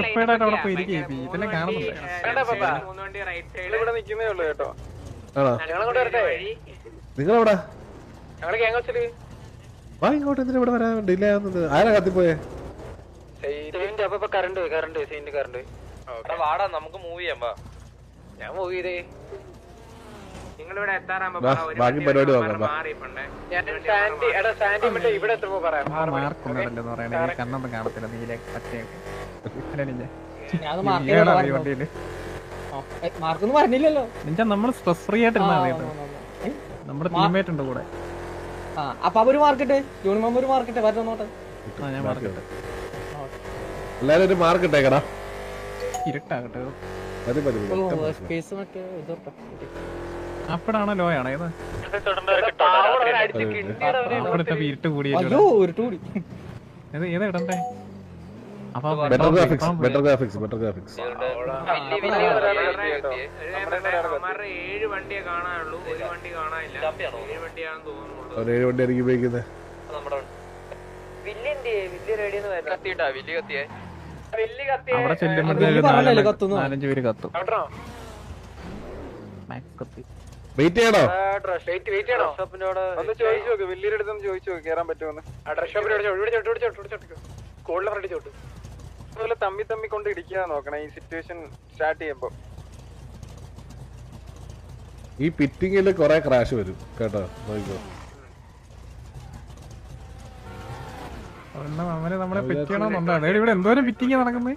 Prepared ആയിട്ട് അവിടെ പോയി ഇരിക്കും ഇതിനെ കാണുന്നുണ്ട്. മൂന്ന് വണ്ടി റൈറ്റ് ഞങ്ങൾ ഇവിടെ നിൽക്കുന്നേ ഉള്ളൂ കേട്ടോ. ആണോ? ഞങ്ങളങ്ങോട്ട് വരട്ടെ? നിങ്ങളെവിടാ? വാ ഇങ്ങോട്ട് എന്തിനാ ഇവിടെ വരാൻ? ഡിലേ ആവുന്നത് ആരാ കത്തിപ്പോയേ വാടാ നമുക്ക് മൂവ് ചെയ്യാം വാ. ഞാൻ മൂവ് ചെയ്തേ. നിങ്ങളിവിടെ എത്താറാകുമ്പോ ബാക്കി പരിപാടി ഇവിടെ എത്തുമ്പോ പറയാം. കണ്ണൊന്നും കാണത്തില്ല നീല പച്ചയൊക്കെ. മാർക്കൊന്നും പറഞ്ഞില്ലല്ലോ നമ്മൾ സ്ട്രെസ് ഫ്രീ നമ്മുടെ ടീമേറ്റ് ഉണ്ട് കൂടെ. ആ അപ്പൊ അവർ മാർക്കട്ടെ? ഒരു മാർക്കട്ടെ വരണം നോട്ടെ ആ ഞാൻ മാർക്കട്ടെ. എല്ലാരും ഒരു ഇരുട്ടാകട്ടെ. അപ്പോഴാണോ ലോ ആണ് ഏത്. അവിടുത്തെ ഇരുട്ട് കൂടിയല്ലോ അയ്യോ ഒരു ടൂടി. ഏത് ഇടണ്ടേ? Better graphics better graphics better graphics ഏഴ് വണ്ടിയെ കാണാനുള്ളൂ ഒരു വണ്ടി കാണാനില്ല. ഏഴ് വണ്ടിയാണെന്ന് തോന്നുന്നു അവർ ഏഴ് വണ്ടി. ആയിരിക്കും ഉപയോഗിക്കുന്നത് അവിടെ ചെല്ലുമ്പോഴത്തേക്ക്. നാലഞ്ച് പേര് കത്തും. വെയിറ്റ് ചെയ്യണോ? വെയിറ്റ് വെയിറ്റ് ചെയ്യണോ? ഒന്ന് ചോദിച്ചു നോക്ക് വലിയൊരു അടുത്ത് ചോദിച്ചു നോക്ക് കേറാൻ പറ്റുമെന്ന് ഡ്രസ് ഷോപ്പിൽ കൂടുതൽ ഫ്രണ്ട് ചോട്ട്. അതുപോലെ തമ്മി തമ്മി കൊണ്ട് ഇടിക്കാൻ നോക്കണം ഈ സിറ്റുവേഷൻ സ്റ്റാർട്ട് ചെയ്യുമ്പോ. ഈ പിറ്റിങ്ങിൽ കുറെ ക്രാഷ് വരും കേട്ടോ? അവനെ നമ്മളെ ഇവിടെ എന്തോരം നടക്കുന്നത്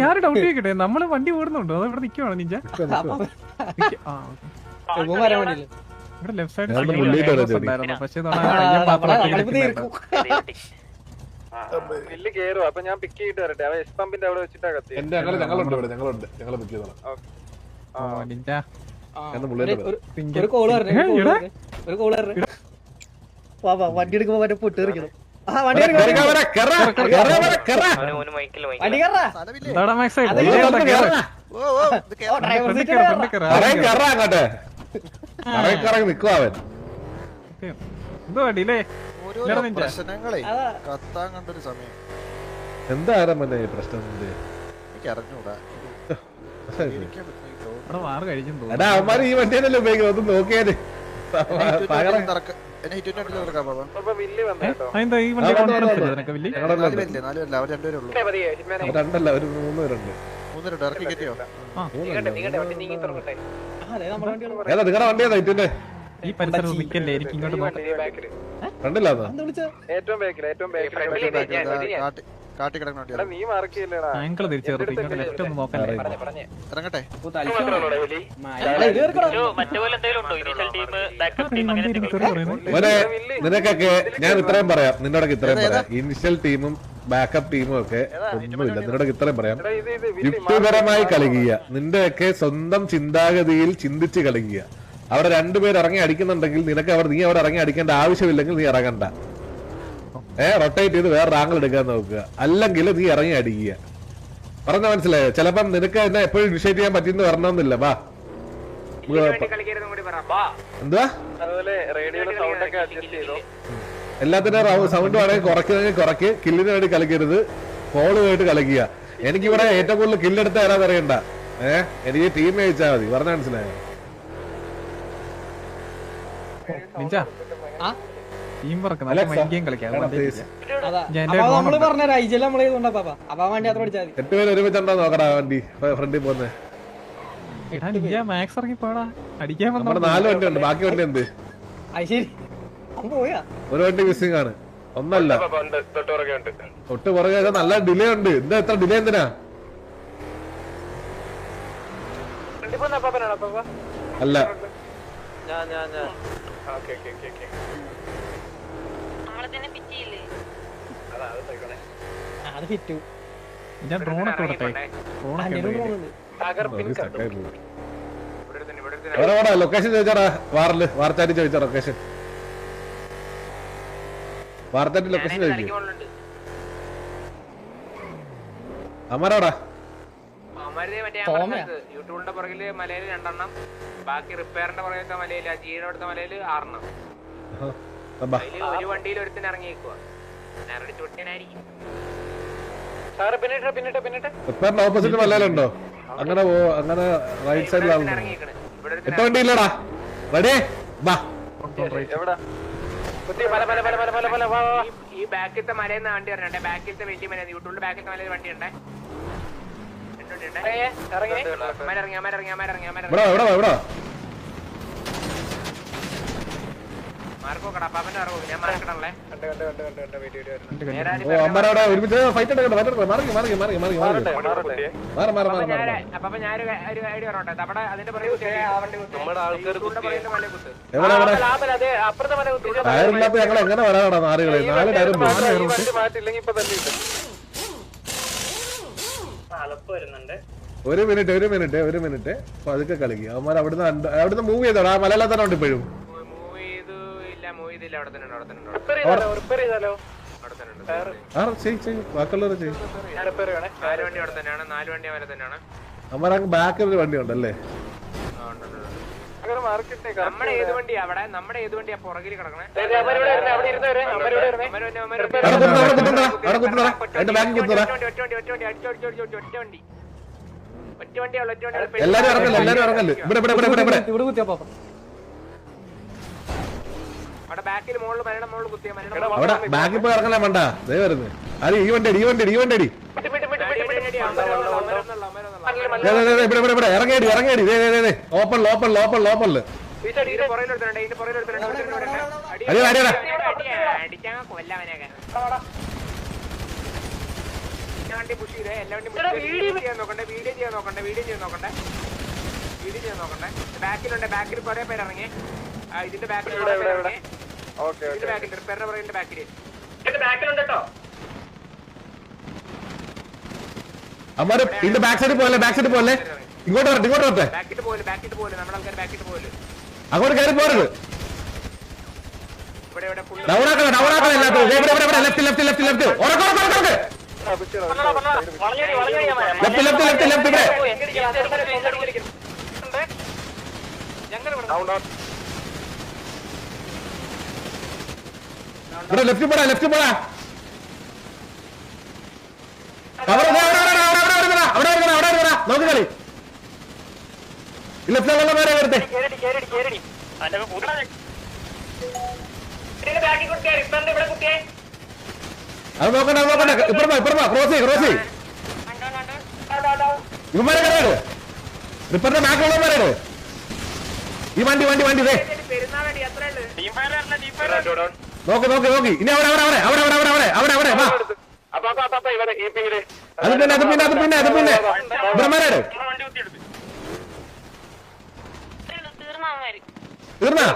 ഞാൻ ഡൗട്ട് ചോദിക്കട്ടെ? നമ്മൾ വണ്ടി ഓടുന്നുണ്ടോ? അത് ഇവിടെ നിക്കുവാണ് നിഞ്ച? നിക്കോ, നിക്കോ. നിക്ക- ഇവിടെ ലെഫ്റ്റ് സൈഡ്. പക്ഷേ തീർക്കും കേറും. അപ്പൊ ഞാൻ പിക്ക് ചെയ്തിട്ട് വരട്ടെ. അവ എസ് പമ്പിന്റെ അവിടെ വെച്ചിട്ടാ കത്തി എന്റെ ഞങ്ങൾ ഞങ്ങളുണ്ട് ഇവിടെ. ഞങ്ങളുണ്ട്. ഞങ്ങൾ പിക്ക് ചെയ്തോളാം. ഒരു- കോൾ? ഒരു കോൾ വാ വാ വണ്ടി എടുക്കുമ്പോ മറ്റേ പൊട്ട് തെറിക്കണം ആ വണ്ടി വരെ, എടുക്കാം കേറ്, വരെ, കേറ്, കേറ്, വരെ, കേറ്. വണ്ടി കയറാ എന്താടാ മാക്സ് അത് ഓ ഡ്രൈവർ സീറ്റ് കറങ്ങി കേറാ. അങ്ങോട്ട്. കറങ്ങി കറങ്ങി നിക്കുവാ അവൻ. എന്തോ ഡിലേ. പ്രശ്നങ്ങളെ കത്താൻ കണ്ടൊരു സമയം. എന്താ പ്രശ്നം? എനിക്ക് അറിഞ്ഞൂടാ പറ്റുന്ന ഈ ഉപയോഗിക്കുന്നത്? ഒന്ന് നോക്കിയാൽ. വണ്ടി രണ്ടുപേരേ രണ്ടല്ല ഒരു മൂന്ന് പേരുണ്ട്. നിങ്ങളുടെ വണ്ടി ഏതാ ഇതിന്റെ ഈ പരിസരം നിക്കല്ലേ? എനിക്ക് ഇങ്ങോട്ട് ഏറ്റവും ബാക്കിൽ ഏറ്റവും ബാക്കിൽ കാട്ടി നീ മാർക്കില്ലേടാ തിരിച്ചു ലെഫ്റ്റ് ഒന്ന് നോക്കാൻ ഇറങ്ങട്ടെ. നിനക്കൊക്കെ ഞാൻ ഇത്രയും പറയാം. നിന്നോടൊക്കെ ഇത്രയും പറയാം. ഇനിഷ്യൽ ടീമും ബാക്കപ്പ് ടീമും ഒക്കെ ഒന്നുമില്ല. നിന്നോടൊക്കെ ഇത്രയും പറയാം. യുക്തിപരമായി കളിക്കുക. നിന്റെയൊക്കെ സ്വന്തം ചിന്താഗതിയിൽ ചിന്തിച്ച് കളിക്കുക. അവിടെ രണ്ടുപേർ ഇറങ്ങി അടിക്കുന്നുണ്ടെങ്കിൽ നിനക്ക് അവർ നീ അവിടെ ഇറങ്ങി അടിക്കേണ്ട ആവശ്യമില്ലെങ്കിൽ നീ ഇറങ്ങണ്ട. ഏ റൊട്ടേറ്റ് ചെയ്ത് വേറെ റാങ്ങൾ എടുക്കാൻ നോക്കുക. അല്ലെങ്കിൽ നീ ഇറങ്ങി അടിക്കുക. പറഞ്ഞ മനസ്സിലായോ? ചിലപ്പം നിനക്ക് എന്നെ എപ്പോഴും ഇനിഷ്യേറ്റ് ചെയ്യാൻ പറ്റിയെന്ന് വരണമെന്നില്ല. വാ. എന്താ കൂടി പറ. എന്തുവാ? അതുപോലെ റേഡിയോയുടെ സൗണ്ട് ഒക്കെ അഡ്ജസ്റ്റ് ചെയ്തോ? എല്ലാത്തിനും സൗണ്ട് വേണമെങ്കിൽ കുറയ്ക്കുന്നതെങ്കിൽ കുറയ്ക്ക്. കില്ലിന് വേണ്ടി കളിക്കരുത്. ഫോൾ വേണ്ടി കളിക്കുക. എനിക്കിവിടെ ഏറ്റവും കൂടുതൽ കില്ലെടുത്ത ആരാന്ന് അറിയണ്ട. ഏഹ് എനിക്ക് ടീം ജയിച്ചാൽ മതി. പറഞ്ഞ മനസ്സിലായോ? നിഞ്ച ആ? ടീം വർക്ക് നല്ല മൈൻഡ് ഗെയിം കളിക്കാം. നമ്മൾ പറഞ്ഞ ഐജൽ നമ്മൾ ചെയ്തോണ്ടാ അപ്പൊ വണ്ടി അത്ര പഠിച്ചാൽ എട്ട് പേര് ഒരുമിച്ചുണ്ടോ നോക്കടാ വണ്ടി. ഫ്രണ്ടിൽ നിഞ്ച മാക്സ് ഇറങ്ങി പോടാ. അടിക്കാൻ വന്നോ. നാല് വണ്ടി ഉണ്ട്. ബാക്കി വണ്ടി എന്ത്? ഒരു വണ്ടി മിസ്സിംഗ് ആണ്. ഒന്നല്ല. തൊട്ട് പുറകെ നല്ല ഡിലേ ഉണ്ട്. എന്താ എത്ര ഡിലേ എന്തിനാ? അല്ല. ഞാൻ ഞാൻ ഞാൻ. അത് ഫിറ്റു ഞാൻ ഡ്രോണൊക്കെ വിടട്ടെ ഡ്രോണൊക്കെ ലൊക്കേഷൻ ചോദിച്ചാടാ. വാറിൽ വാർത്താരി ചോദിച്ച ലൊക്കേഷൻ വാർത്താരി ലൊക്കേഷൻ ചോദിക്കും? അമരാടാ അവന്മാര് മറ്റേ ഞാൻ തോമയാ? പറഞ്ഞത് യൂട്യൂബിന്റെ പുറകിൽ മലയിൽ രണ്ടെണ്ണം ബാക്കി റിപ്പയറിന്റെ പുറകിലത്തെ മലയിൽ ആ ജിയുടെ അടുത്ത മലയിൽ ആറെണ്ണം. ഒരു വണ്ടിയിൽ ഒരുത്തിന് ഇറങ്ങിയേക്കുക ഓപ്പോസിറ്റ് മലയിലുണ്ടോ? അങ്ങനെ പോ അങ്ങനെ റൈറ്റ് സൈഡിലാണ് എട്ട് വണ്ടി ഇല്ലടാ റെഡി വാ. എവിടെ? ഈ- ഈ ബാക്കിലത്തെ മലയിൽ നിന്ന് വണ്ടി വരണ്ടേ ബാക്കിലത്തെ വലിയ മല യൂട്യൂബിന്റെ ബാക്കിലത്തെ മലയിൽ വണ്ടി ഉണ്ടേ ഒരുമിച്ച് ഫൈറ്റ് എടുക്കണ്ട ഫൈറ്റ് മാറി മാറി മാറി. മാറി മാറി മാറട്ടെ മാറി മാറി മാറി ഞാൻ മാറി. അപ്പൊ ഞാൻ ഒരു ഐഡിയ പറഞ്ഞോട്ടെ. അതിന്റെ നമ്മുടെ ടയറില്ലാത്ത ഞങ്ങൾ എങ്ങനെ വരാനാണ് നാല് ടയറും മാറ്റില്ലെങ്കിൽ ഇപ്പൊ തന്നെ ഒരു മിനിറ്റ് ഒരു മിനിറ്റ് ഒരു മിനിറ്റ്. പതുക്കെ കളിക്കുക അവന്മാർ അവിടുന്ന് അവിടുന്ന് മൂവ് ചെയ്തോ? ആ മലയാളം തന്നെ ഉണ്ട് ഇപ്പോഴും. ബാക്കിൽ ഒരു വണ്ടി ഉണ്ടല്ലേ നമ്മുടെ ഏത് വണ്ടി അവിടെ നമ്മുടെ ഏത് വണ്ടിയാ പുറകിൽ കിടക്കണേ? ഇറങ്ങല്ലേ വേണ്ട. ദേ വരുന്നത് അത് ഈ വണ്ടി ഈ വണ്ടി ഈ വണ്ടി ഇറങ്ങേടി ഇറങ്ങേടി ഓപ്പൺ ഓപ്പണിൽ ഓപ്പണിൽ ഓപ്പണിൽ വീഡിയോ വീഡിയോ വീഡിയോ വീഡിയോ ബാക്കിലുണ്ട് പേര് ഇതിന്റെ ഇതിന്റെ ബാക്കിൽ അമ്മാര് ഇതിന്റെ ബാക്ക് സൈഡ് പോലെ ബാക്ക് സൈഡ് പോലെ ഇങ്ങോട്ട് വരട്ടെ ഇങ്ങോട്ട് വരട്ടെ. അങ്ങോട്ട് കയറി പോരരുത് ഡൗണാക്കണം ഡൗണാക്കണം എല്ലാത്തും ലെഫ്റ്റ് ലെഫ്റ്റ് ലെഫ്റ്റ് ലെഫ്റ്റ് ഉറക്കം ഉറക്കം ഉറക്കം ലെഫ്റ്റ് ലെഫ്റ്റ് ലെഫ്റ്റ് ലെഫ്റ്റ് ഇവിടെ. ഇവിടെ ലെഫ്റ്റ് പോടാ ലെഫ്റ്റ് പോടാ. അവിടെ അവിടെ അവിടെ നോക്ക് കളി ലെഫ്റ്റ് പേരെ വരെ. വരുത്തേ അത് നോക്കണ്ട നോക്കണ്ട. ഇപ്പുറമാ ഇപ്പുറമാ ക്രോസ് ചെയ്യ് ക്രോസ് ചെയ്യ് ഇവന്മാരെ കയറാട് റിപ്പറിന്റെ ബാക്കിലുള്ളവന്മാരാണ് ഈ വണ്ടി വണ്ടി വണ്ടി ഇതേ നോക്ക് നോക്ക് നോക്കി. ഇനി അവിടെ അവിടെ അവിടെ അവിടെ അവിടെ അവിടെ അവിടെ അവിടെ വാ. അത് പിന്നെ അത് പിന്നെ അത് പിന്നെ അത് പിന്നെ. ബ്രഹ്മരാട് തീർന്നാ?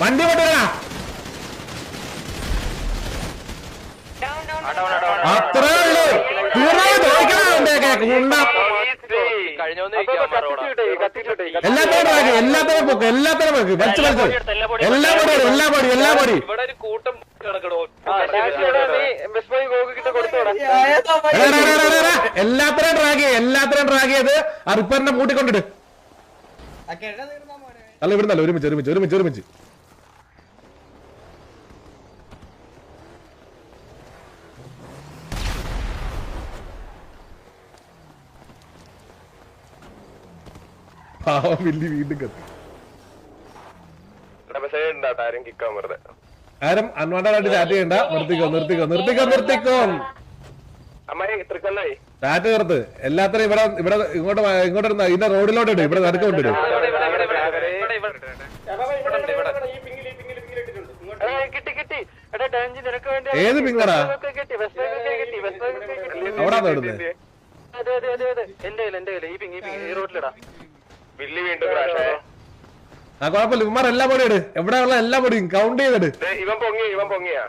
വണ്ടി കൊണ്ടുവരാ അത്രേ ഉള്ളൂ. തീർന്നു തോൽക്കണ ട്രാക്ക് എല്ലാത്തരം പൊക്ക് എല്ലാത്തരം പൊക്ക് വലിച്ചു വലിച്ചു. എല്ലാ പടി എല്ലാ പടി എല്ലാ പടി എല്ലാത്തരം ട്രാക്ക് ചെയ്യ എല്ലാത്തിനും ട്രാക്ക് ചെയ്ത് ആ റിപ്പറിനെ കൂട്ടിക്കൊണ്ടിട്ട് അല്ല ഇവിടുന്നല്ല ഒരുമിച്ച് ഒരുമിച്ച് ഒരുമിച്ച് ഒരുമിച്ച്. പാവം വില്ലി വീണ്ടും കത്തി. ആരും അൺവാണ്ടായിട്ട് ചാറ്റ് ചെയ്യണ്ട. നിർത്തിക്കോ നിർത്തിക്കോ നിർത്തിക്കോ നിർത്തിക്കോ. ചാറ്റ് നിർത്ത് എല്ലാത്തിനും ഇവിടെ ഇവിടെ ഇങ്ങോട്ട് ഇങ്ങോട്ട് ഇതിന്റെ റോഡിലോട്ട് ഇടും ഇവിടെ നടുക്ക് കൊണ്ടിടും കിട്ടി കിട്ടി. എടാ ഡാൻജി നിനക്ക് വേണ്ടി ഏത് പിങ്ങടാ? വെസ്റ്റ് കിട്ടി വെസ്റ്റ് അവിടെ ഇടുന്നത് അതെ അതെ അതെ അതെ. എന്റെ കയ്യിൽ എന്റെ കയ്യിൽ ഈ പിങ് ഈ പിങ് ഈ റോഡിലിടാ. ആ കുഴപ്പമില്ല. ഇവന്മാർ എല്ലാ പൊടിയും ഇട് എവിടെയുള്ള എല്ലാ പൊടിയും കൗണ്ട് ചെയ്തിട്. ഇവൻ പൊങ്ങി ഇവൻ പൊങ്ങിയാ.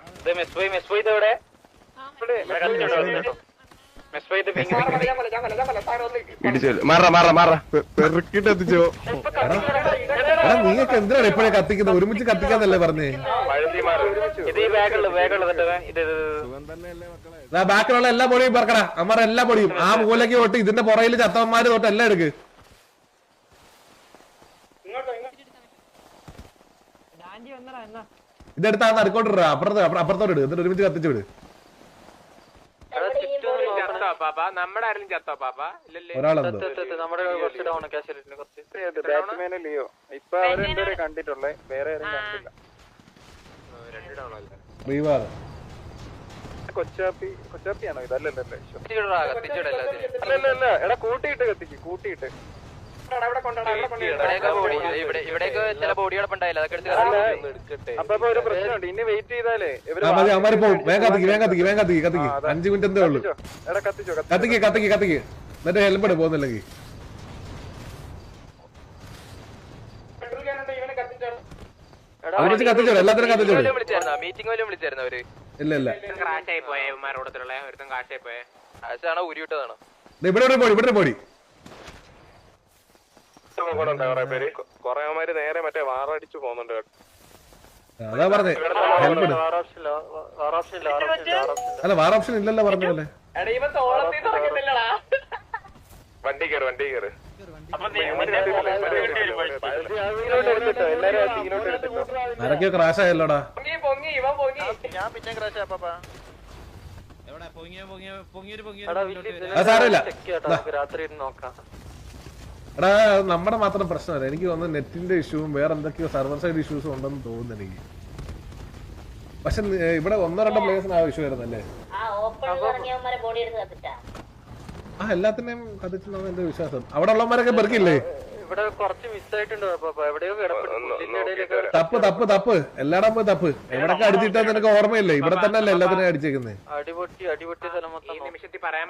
മാറ മാറ മാറ പെറുക്കിട്ട് എത്തിച്ചോ എടാ എന്തിനാണ് ഇപ്പോഴേ കത്തിക്കുന്നത്? ഒരുമിച്ച് കത്തിക്കാന്നല്ലേ പറഞ്ഞേ? ബാക്കിലുള്ള എല്ലാ പൊടിയും പറക്കടാ. അമ്മാരെ എല്ലാ പൊടിയും ആ മൂലയ്ക്ക് തൊട്ട് ഇതിന്റെ പുറയിൽ ചത്തവന്മാര് തൊട്ട് എല്ലാം എടുക്ക്. ഇതെടുത്താ നറുക്കോട്ടിടാ അപ്പുറത്ത് അപ്പുറ- അപ്പുറത്തോട്ട് ഇട്. എന്നിട്ട് ഒരുമിച്ച് കത്തിച്ചു വിട്. കണ്ടിട്ടുള്ളേ. വേറെ കൊച്ചാപ്പി കൊച്ചാപ്പിയാണോ ഇതല്ലല്ലേ അല്ലല്ല എടാ കൂട്ടിയിട്ട് കത്തിക്ക് കൂട്ടിയിട്ട്. അവന്മാര് പോവും വേഗം കത്തിക്ക് വേഗം കത്തിക്ക് വേഗം കത്തിക്ക് കത്തിക്ക്. അഞ്ചു മിനിറ്റ് എന്തേ ഉള്ളൂ. കത്തിക്ക് കത്തിക്ക് കത്തിക്ക്. എന്നിട്ട് ഹെൽമെറ്റ് പോകുന്നില്ലെങ്കിൽ. എല്ലാത്തിനും മീറ്റിംഗ് പോലും വിളിച്ചായിരുന്നു? അവർ? ഇല്ല ഇല്ല. ക്രാഷ് ആയി പോയ ഇവന്മാരോടത്തുള്ള ഒരുത്തൻ ക്രാഷ് ആയി പോയെ. ആശാണോ ഉരുവിട്ടതാണ് ദേ ഇവിടെ പൊടി ഇവിടെ ഒരു പൊടി കൊറേ പേര്. കൊറേ നേരെ മറ്റേ വാറടിച്ചു പോകുന്നുണ്ട് അതാ പറഞ്ഞേ. ഹെൽമെറ്റ് അല്ല വേറെ ഓപ്ഷൻ ഇല്ലല്ലോ പറഞ്ഞ പോലെ വണ്ടി കയറ് വണ്ടി കയറ് ആരൊക്കെയോ ക്രാഷ് ആയല്ലോടാ ഞാൻ പിന്നെ ക്രാഷ് ആപ്പാ അത് സാരമില്ല. രാത്രി നോക്കാം. എടാ നമ്മുടെ മാത്രം പ്രശ്നമല്ല. എനിക്ക് തോന്നുന്നു നെറ്റിന്റെ ഇഷ്യൂവും വേറെ എന്തൊക്കെയോ സർവർ സൈഡ് ഇഷ്യൂസും ഉണ്ടെന്ന് തോന്നുന്നു എനിക്ക്. പക്ഷെ ഇവിടെ ഒന്നോ രണ്ടോ പ്ലേസിന് ആ ഇഷ്യൂ വരുന്നല്ലേ ആ ഓപ്പണിൽ ഇറങ്ങിയവന്മാരെ ബോഡി എടുത്ത് കത്തിച്ചാ. ആ എല്ലാത്തിനെയും കത്തിച്ചെന്നാണ് എന്റെ വിശ്വാസം? അവിടെ ഉള്ളവന്മാരൊക്കെ പെറുക്കില്ലേ ഇവിടെ കുറച്ച് മിസ്സായിട്ടുണ്ട് എവിടെയോ കിടപ്പുണ്ട്. തപ്പ് തപ്പ് തപ്പ്. എല്ലായിടം പോയി തപ്പ്. എവിടൊക്കെ അടിച്ചിട്ടാ നിനക്ക് ഓർമ്മയില്ലേ? ഇവിടെ തന്നെ അല്ലേ എല്ലാത്തിനും അടിച്ചേക്കുന്നത് അടിപൊട്ടി അടിപൊട്ടി സ്ഥലം ഈ നിമിഷത്തിൽ പറയാൻ